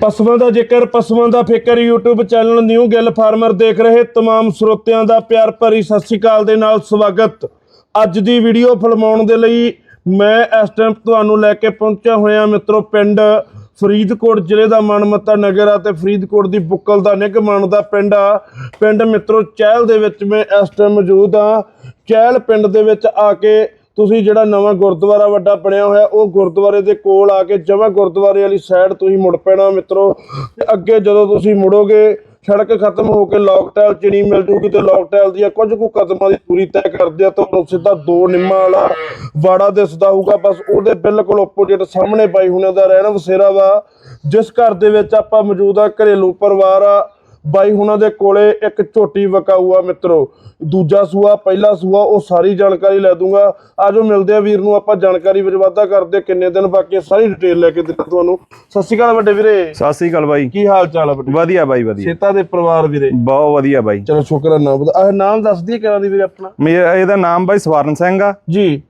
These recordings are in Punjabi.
ਪਸ਼ੂਆਂ ਦਾ ਜ਼ਿਕਰ ਪਸ਼ੂਆਂ ਦਾ ਫਿਕਰ YouTube channel new Gill farmer ਦੇਖ ਰਹੇ तमाम ਸਰੋਤਿਆਂ ਦਾ ਪਿਆਰ ਭਰੀ ਸਤਿ ਸ਼੍ਰੀ ਅਕਾਲ ਦੇ ਨਾਲ ਸਵਾਗਤ ਅੱਜ ਦੀ ਵੀਡੀਓ ਫਿਲਮਾਉਣ ਦੇ ਲਈ ਮੈਂ ਇਸ ਟਾਈਮ ਤੁਹਾਨੂੰ ਲੈ ਕੇ ਪਹੁੰਚਿਆ ਹੋਇਆ ਮਿੱਤਰੋ ਪਿੰਡ ਫਰੀਦਕੋਟ ਜ਼ਿਲ੍ਹੇ ਦਾ ਮਨਮੱਤਾ ਨਗਰ ਆ ਤੇ ਫਰੀਦਕੋਟ ਦੀ ਬੁੱਕਲ ਦਾ ਨਿੱਘ ਦਾ ਪਿੰਡ ਆ ਪਿੰਡ ਮਿੱਤਰੋ ਚਹਿਲ ਦੇ ਵਿੱਚ ਮੈਂ ਇਸ ਟਾਈਮ ਮੌਜੂਦ ਆ ਚਹਿਲ ਪਿੰਡ ਦੇ ਵਿੱਚ ਆ ਕੇ ਤੁਸੀਂ ਜਿਹੜਾ ਨਵਾਂ ਗੁਰਦੁਆਰਾ ਵੱਡਾ ਬਣਿਆ ਹੋਇਆ, ਉਹ ਗੁਰਦੁਆਰੇ ਦੇ ਕੋਲ ਆ ਕੇ ਜਮਾ ਗੁਰਦੁਆਰੇ ਵਾਲੀ ਸਾਈਡ ਤੁਸੀਂ ਮੁੜ ਪੈਣਾ ਮਿੱਤਰੋ। ਤੇ ਅੱਗੇ ਜਦੋਂ ਤੁਸੀਂ ਮੁੜੋਗੇ, ਸੜਕ ਖਤਮ ਹੋ ਕੇ ਲੌਕਟੈਲ ਚਿੜੀ ਮਿਲ ਜੂਗੀ ਤੇ ਲੌਕਟੈਲ ਦੀਆਂ ਕੁਝ ਕੁ ਕਦਮਾਂ ਦੀ ਦੂਰੀ ਤੈਅ ਕਰਦੇ ਆ, ਤੁਹਾਨੂੰ ਸਿੱਧਾ ਦੋ ਨਿੰਮਾਂ ਵਾਲਾ ਵਾੜਾ ਦਿਸਦਾ ਹੋਊਗਾ। ਬਸ ਉਹਦੇ ਬਿਲਕੁਲ ਆਪੋਜ਼ਿਟ ਸਾਹਮਣੇ ਬਾਈ ਹੁਣਾਂ ਦਾ ਰਹਿਣ ਵਸੇਰਾ ਵਾ। ਜਿਸ ਘਰ ਦੇ ਵਿੱਚ ਆਪਾਂ ਮੌਜੂਦ ਆ, ਘਰੇਲੂ ਪਰਿਵਾਰ ਆ ਬਾਈ ਹੁਣਾਂ ਦੇ ਕੋਲੇ ਇੱਕ ਝੋਟੀ ਵਕਾਊ ਆ ਮਿੱਤਰੋ। ਦੂਜਾ ਸੂਆ ਪਹਿਲਾ ਸੂਆ ਉਹ ਸਾਰੀ ਜਾਣਕਾਰੀ ਲੈ ਦੂੰਗਾ। ਆਜੋ ਮਿਲਦੇ ਆ ਵੀਰ ਨੂੰ ਆਪਾਂ ਜਾਣਕਾਰੀ ਵਿੱਚ ਵਾਧਾ ਕਰਦੇ ਕਿੰਨੇ ਦਿਨ ਬਾਕੀ ਸਾਰੀ ਡਿਟੇਲ ਲੈ ਕੇ ਦਿੰਦਾ ਤੁਹਾਨੂੰ। ਸਤਿ ਸ਼੍ਰੀ ਅਕਾਲ ਵੱਡੇ ਵੀਰੇ। ਸਤਿ ਸ੍ਰੀ ਅਕਾਲ ਬਾਈ। ਕੀ ਹਾਲ ਚਾਲ ਆ ਵੱਡੇ? ਵਧੀਆ ਬਾਈ ਵਧੀਆ। ਸੇਤਾ ਦੇ ਪਰਿਵਾਰ ਵੀਰੇ। ਬਹੁਤ ਵਧੀਆ ਬਾਈ। ਚਲੋ ਸ਼ੁਕਰ ਆ ਨਾਮ ਬਤਾ ਆਹ ਨਾਮ ਦੱਸ ਦਈਏ ਕਿਹੜਾ ਦੀ ਵੀਰੇ ਆਪਣਾ? ਮੇਰਾ ਇਹਦਾ ਨਾਮ ਬਾਈ ਸਵਰਨ ਸਿੰਘ ਆ। ਜੀ।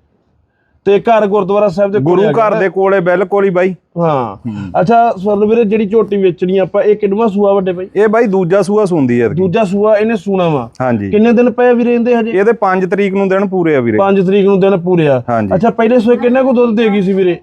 ਤੇ ਘਰ ਗੁਰਦੁਆਰਾ ਸਾਹਿਬ ਦੇ ਗੁਰੂ ਘਰ ਦੇ ਕੋਲੇ ਬਿਲਕੁਲ ਹੀ ਬਾਈ? ਹਾਂ। ਅੱਛਾ ਸਵਰਨ ਵੀਰੇ ਜਿਹੜੀ ਝੋਟੀ ਵੇਚਣੀ ਆਪਾਂ ਇਹ ਕਿੰਨਵਾਂ ਸੂਆ ਵੱਡੇ ਬਾਈ? ਇਹ ਬਾਈ ਦੂਜਾ ਸੂਆ ਸੁੰਦੀ ਹੈ ਦੂਜਾ ਸੂਆ ਇਹਨੇ ਸੂਣਾ ਵਾ। ਹਾਂਜੀ। ਕਿੰਨੇ ਦਿਨ ਪਏ ਵੀਰੇ ਇਹਦੇ ਹਜੇ? ਇਹਦੇ 5 ਤਰੀਕ ਨੂੰ ਦਿਨ ਪੂਰੇ ਆ ਵੀਰੇ। 5 ਤਰੀਕ ਨੂੰ ਦਿਨ ਪੂਰੇ ਆ। ਅੱਛਾ ਪਹਿਲੇ ਸੂਏ ਕਿੰਨੇ ਕੋ ਦੁੱਧ ਦੇਗੀ ਸੀ ਵੀਰੇ?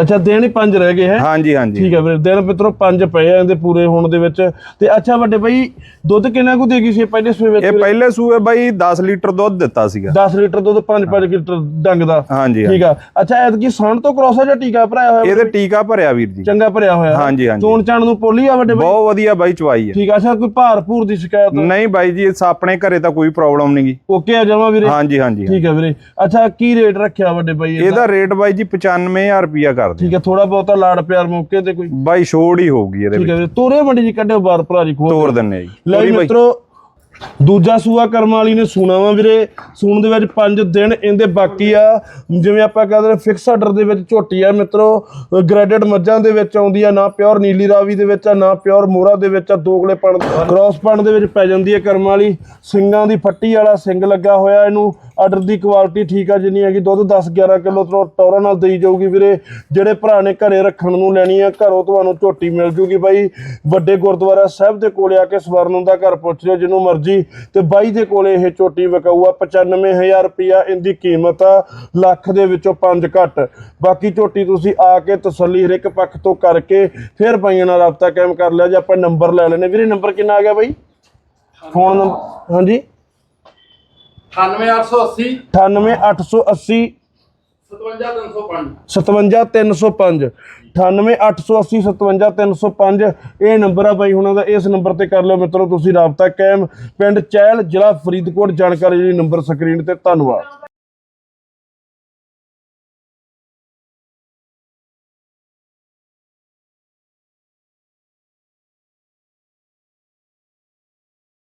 ਅੱਛਾ ਦਿਨ ਹੀ ਪੰਜ ਰਹਿ ਗਏ ਹੈ? ਹਾਂਜੀ ਹਾਂਜੀ। ਠੀਕ ਹੈ ਵੀਰੇ ਦਿਨ ਪਿੱਤਰੋ ਪੰਜ ਪਏ ਆ ਇਹਦੇ ਪੂਰੇ ਹੋਣ ਦੇ ਵਿੱਚ। ਤੇ ਅੱਛਾ ਵੱਡੇ ਬਾਈ ਦੁੱਧ ਕਿੰਨਾ ਕੁ ਦੇਗੀ ਸੀ ਪਹਿਲੇ ਸੂਏ ਵਿੱਚ ਇਹ ਪਹਿਲੇ ਸੂਏ ਬਾਈ 10 ਲੀਟਰ ਦੁੱਧ ਦਿੱਤਾ ਸੀਗਾ। 10 ਲੀਟਰ ਦੁੱਧ 5-5 ਲੀਟਰ ਡੰਗ ਦਾ। ਹਾਂਜੀ ਠੀਕ ਆ। ਅੱਛਾ ਐਤਕੀ ਸਣ ਤੋਂ ਕ੍ਰੋਸ ਆ ਜਾਂ ਟੀਕਾ ਭਰਾਇਆ ਹੋਇਆ ਇਹਦੇ ਟੀਕਾ ਭਰਿਆ ਵੀਰ ਜੀ। ਚੰਗਾ ਭਰਿਆ ਹੋਇਆ। ਹਾਂਜੀ ਹਾਂਜੀ। ਚੋਣ ਚਾਣ ਨੂੰ ਪੋਲੀ ਆ ਵੱਡੇ ਬਾਈ? ਬਹੁਤ ਵਧੀਆ ਬਾਈ ਚਵਾਈ ਹੈ ਠੀਕ ਆ ਅੱਛਾ ਕੋਈ ਭਾਰ ਭੂਰ ਦੀ ਸ਼ਿਕਾਇਤ? ਨਹੀਂ ਬਾਈ ਜੀ ਇਸ ਆਪਣੇ ਘਰੇ ਤਾਂ ਕੋਈ ਪ੍ਰੋਬਲਮ ਨਹੀਂਗੀ ਓਕੇ ਆ ਜਾਵਾਂ ਵੀਰੇ? ਹਾਂਜੀ ਹਾਂਜੀ ਠੀਕ ਹੈ ਵੀਰੇ। ਅੱਛਾ ਕੀ ਰੇਟ ਰੱਖਿਆ ਵੱਡੇ ਬਾਈ? ਇਹਦਾ? ਰੇਟ ਬਾਈ ਜੀ 95000 ਰੁਪਿਆ ਕਰਦੇ ਠੀਕ ਹੈ ਥੋੜਾ ਬਹੁਤਾ ਲਾੜ ਪਿਆਰ ਮੌਕੇ ਤੇ ਕੋਈ। ਬਾਈ ਛੋੜ ਹੀ ਹੋਊਗੀ ਇਹਦੇ ਠੀਕ ਵਿੱਚ। ਹੈ ਤੋਰੇ ਮੰਡੀ ਜੀ ਕੱਢਿਓ ਬਾਰ ਭਰਾ ਜੀ ਖੋਲ ਤੋਰ ਦਿੰਨੇ ਆ ਜੀ। ਲੈ ਤੋਰੀ ਬਾਈ। ਮਿੱਤਰੋ ਦੂਜਾ ਸੂਆ ਕਰਮ ਵਾਲੀ ਨੇ ਸੂਣਾ ਵਾ ਵੀਰੇ। ਸੂਣ ਦੇ ਵਿੱਚ 5 ਦਿਨ ਇਹਦੇ ਬਾਕੀ ਆ। ਜਿਵੇਂ ਆਪਾਂ ਕਹਿੰਦੇ ਨੇ ਫਿਕਸ ਆਰਡਰ ਦੇ ਵਿੱਚ ਝੋਟੀ ਆ ਮਿੱਤਰੋ। ਗ੍ਰੈਡਡ ਮੱਝਾਂ ਦੇ ਵਿੱਚ ਆਉਂਦੀ ਆ ਨਾ ਪਿਓਰ ਨੀਲੀ ਰਾਵੀ ਦੇ ਵਿੱਚ ਆ ਨਾ ਪਿਓਰ ਮੋਰਾ ਦੇ ਵਿੱਚ ਆ ਦੋਗਲੇ ਪਣ ਕ੍ਰਾਸ ਪਣ ਦੇ ਵਿੱਚ ਪੈ ਜਾਂਦੀ ਹੈ ਕਰਮ ਵਾਲੀ। ਸਿੰਗਾਂ ਦੀ ਫੱਟੀ ਵਾਲਾ ਸਿੰਗ ਲੱਗਾ ਹੋਇਆ ਇਹਨੂੰ। ਆਰਡਰ ਦੀ ਕੁਆਲਿਟੀ ਠੀਕ ਆ ਜਿੰਨੀ ਹੈਗੀ, ਦੁੱਧ 10 11 ਕਿਲੋ ਟੌਰਾ ਨਾਲ ਦੇਈ ਜਾਊਗੀ ਵੀਰੇ। ਜਿਹੜੇ ਭਰਾ ਨੇ ਘਰੇ ਰੱਖਣ ਨੂੰ ਲੈਣੀ ਆ, ਘਰੋਂ ਤੁਹਾਨੂੰ ਝੋਟੀ ਮਿਲ ਜੂਗੀ ਬਾਈ। ਵੱਡੇ ਗੁਰਦੁਆਰਾ ਸਾਹਿਬ ਦੇ ਕੋਲੇ ਆ ਕੇ ਸਵਰਨ ਦਾ ਘਰ ਪੁੱਛ ਲਿਓ, ਜਿਹਨੂੰ ਮਰਜ਼ੀ। ਤੇ ਬਾਈ ਦੇ ਕੋਲੇ ਇਹ ਝੋਟੀ ਵਿਕਾਊ ਆ 95000 ਰੁਪਿਆ ਇਹਦੀ ਕੀਮਤ ਆ, ਲੱਖ ਦੇ ਵਿੱਚੋਂ ਪੰਜ ਘੱਟ। ਬਾਕੀ ਝੋਟੀ ਤੁਸੀਂ ਆ ਕੇ ਤਸੱਲੀ ਹਰੇਕ ਪੱਖ ਤੋਂ ਕਰਕੇ ਫਿਰ ਬਾਈਆਂ ਨਾਲ ਰਾਬਤਾ ਕਾਇਮ ਕਰ ਲਿਆ, ਜੇ ਆਪਾਂ ਨੰਬਰ ਲੈ ਲੈਨੇ ਵੀਰੇ, ਨੰਬਰ ਕਿੰਨਾ ਆ ਗਿਆ ਬਾਈ? ਫੋਨ ਨੰਬਰ ਹਾਂਜੀ? 98880 98880 57305 57305 98880 57305 ਇਹ ਨੰਬਰ ਆ ਬਾਈ ਹੁਣਾਂ ਦਾ ਇਸ ਨੰਬਰ ਤੇ ਕਰ ਲਿਓ ਮਿੱਤਰੋ ਤੁਸੀਂ ਰਾਬਤਾ ਕਾਇਮ। ਪਿੰਡ ਚਹਿਲ ਜ਼ਿਲ੍ਹਾ ਫਰੀਦਕੋਟ ਜਾਣਕਾਰੀ ਲਈ ਨੰਬਰ ਸਕਰੀਨ ਤੇ ਧੰਨਵਾਦ।